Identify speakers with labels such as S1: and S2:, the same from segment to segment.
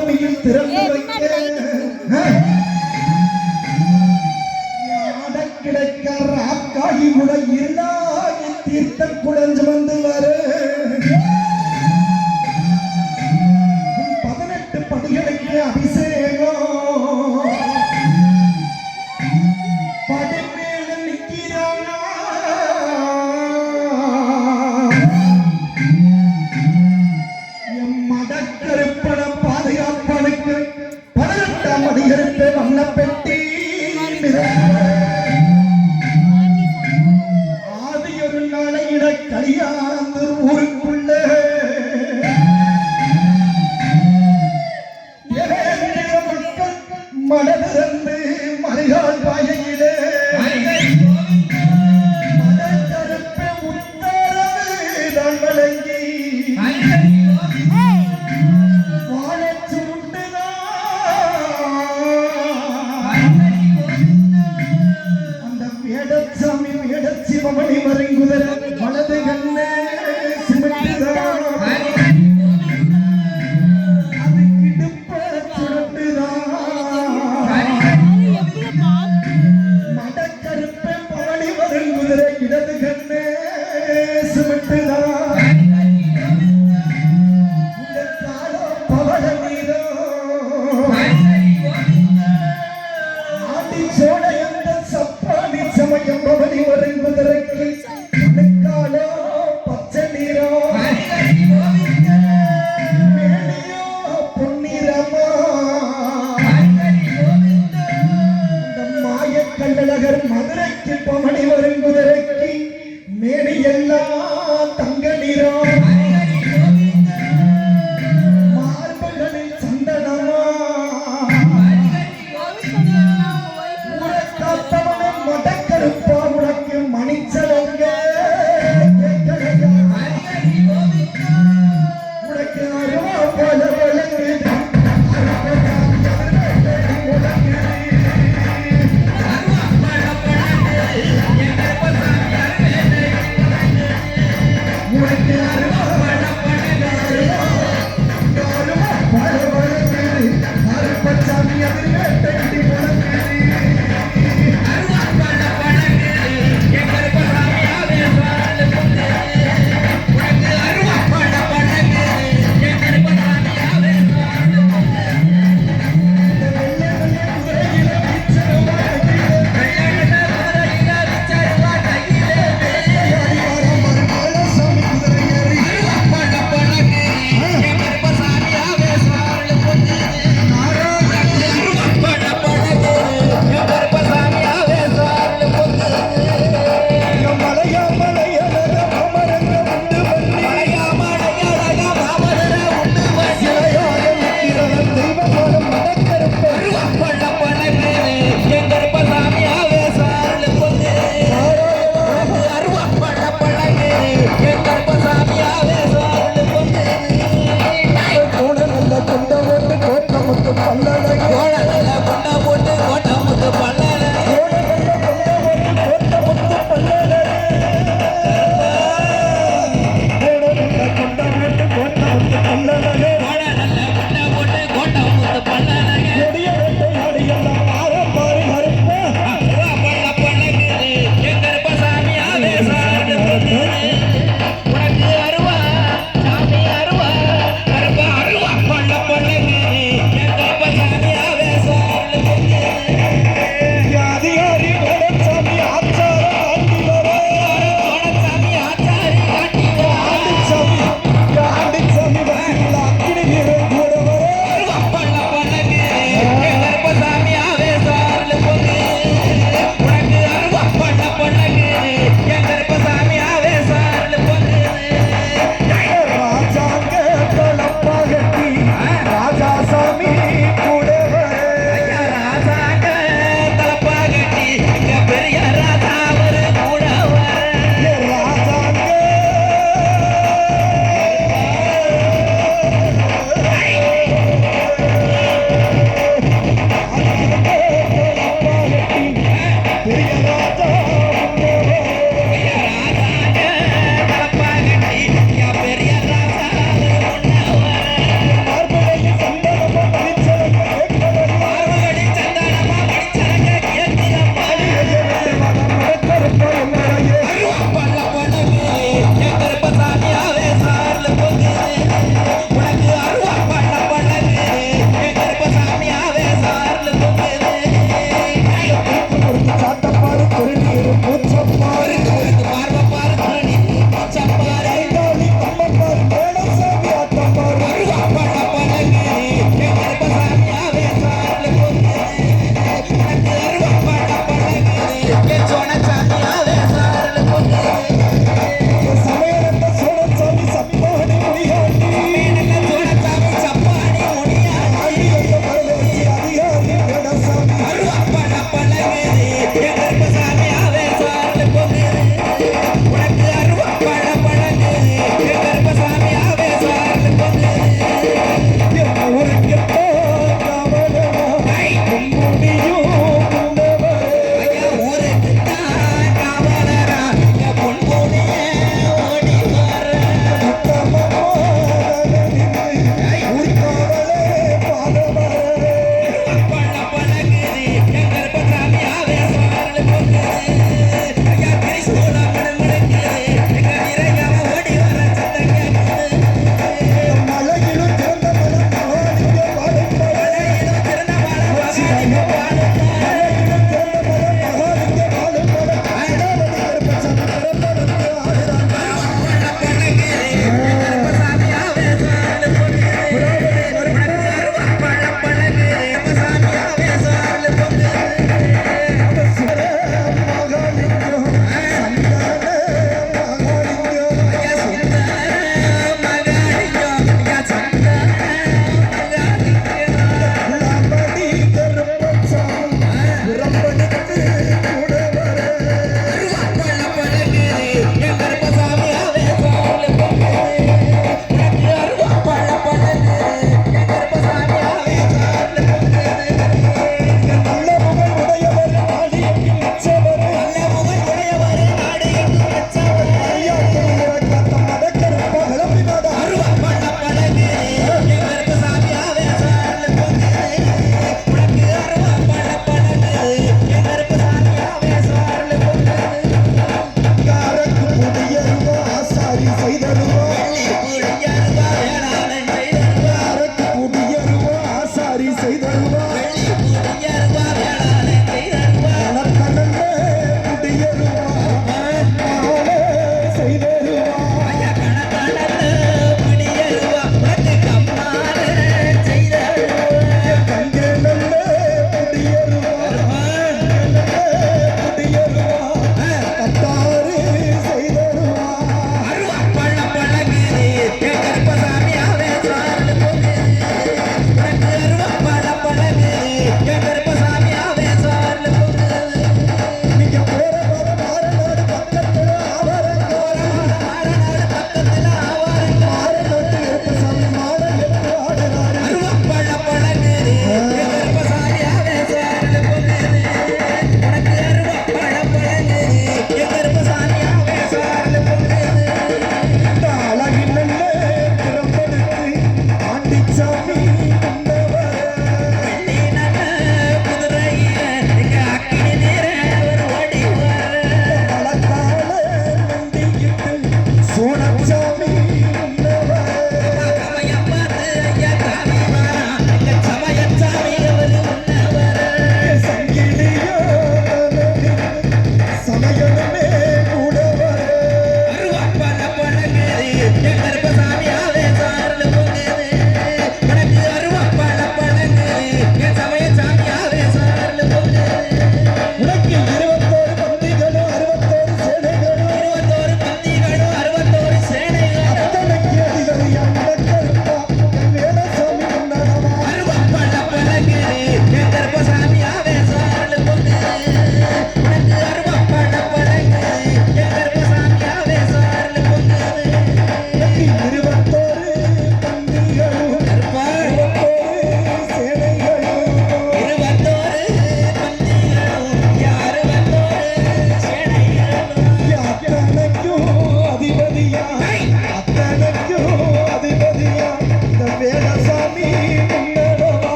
S1: உடம்பியில் திறந்து வைக்க. கிடைக்க ராக்காகி உடை தீர்த்த குடஞ்சு வந்து வரு many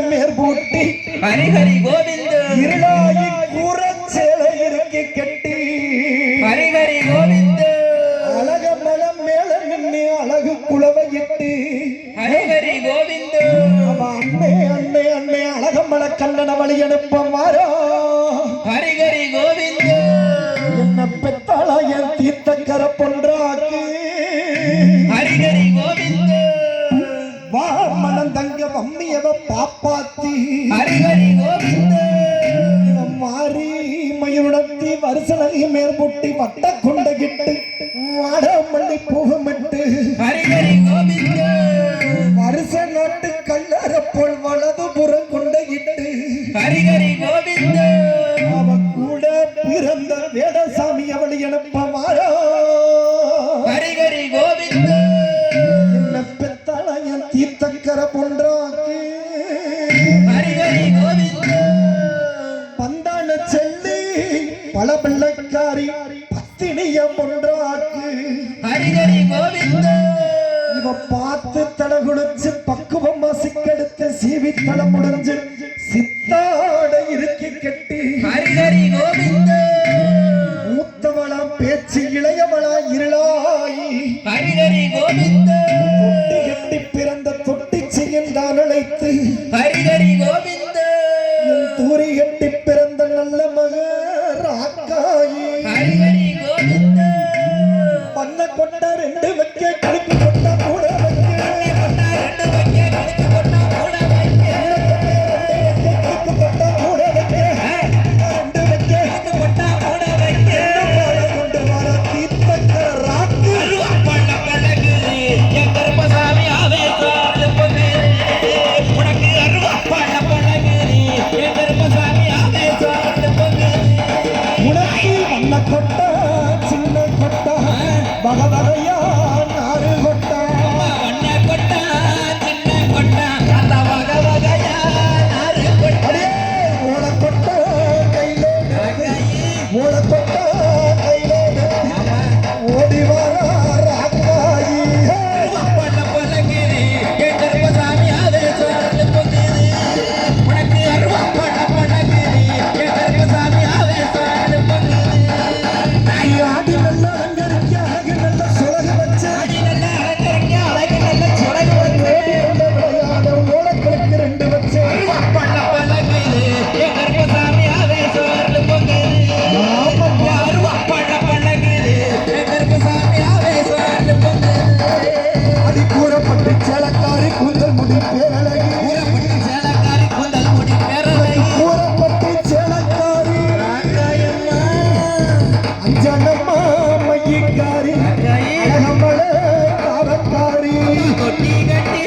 S1: நகையும் மேற்பூட்டி
S2: ஹரி ஹரி கோவிந்த
S1: இருளாயி கூற சேலை இறக்கி கட்டி
S2: ஹரி ஹரி கோவிந்த
S1: அழக மலம் மேல நின்று அழகு குளவையிட்டு
S2: ஹரி ஹரி கோவிந்த
S1: அவ அண்ணே அண்ணே அண்ணே அழகம்மள கண்ணன வழி அனுப்ப மாறா
S2: ஹரி ஹரி கோவிந்த
S1: என்ன பெத்தாளா என் தீர்த்தக்கர பொன்றாக்கு.
S2: ஹரி ஹரி கோவிந்த
S1: வா மனம் தங்க மம்மியவ பாப்பாத்தி மேற்புட்டி வட்ட கொண்டகிட்டு வாடாமல்லி பூகமிட்டு
S2: ஹரி ஹரி கோவிந்த.
S1: வருஷ நாட்டு கல்லற போல் வலது புறம் கொண்டகிட்டு
S2: ஹரி ஹரி கோவிந்த.
S1: அவ கூட பிறந்த வேடசாமி அவளை எனப்ப பார்த்து தலை குளிச்சு பக்குவமா சிக்கெடுத்து சீவி தலை முடிஞ்சு சித்தாட இருக்கி கட்டி
S2: ஹரி ஹரி கோவிந்த.
S1: மூத்தவளா பேச்சு இளையவளா இருளாயி.
S2: ஹரி ஹரி கோவிந்த.
S1: கட்டி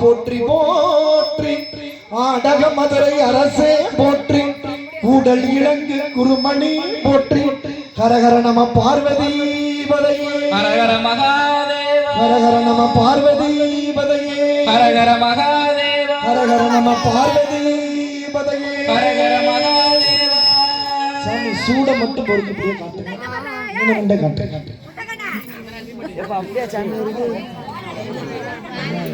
S1: போற்றி போற்றி. ஆடக மதுரை அரசே போற்றி. கூடல் இளங்கு குருமணி போற்றி. ஹரஹர நம பார்வதி பதையே.
S2: ஹரஹர மகாதேவா.
S1: ஹரஹர நம பார்வதி பதையே.
S2: ஹரஹர மகாதேவா.
S1: ஹரஹர நம பார்வதி பதையே.
S2: ஹரஹர மகாதேவா.
S1: சாமி சூட மட்டும் பொறுக்கப்படியே காட்டுங்க. இன்னும் ரெண்டே காட்டுறேன் காட்டுறேன்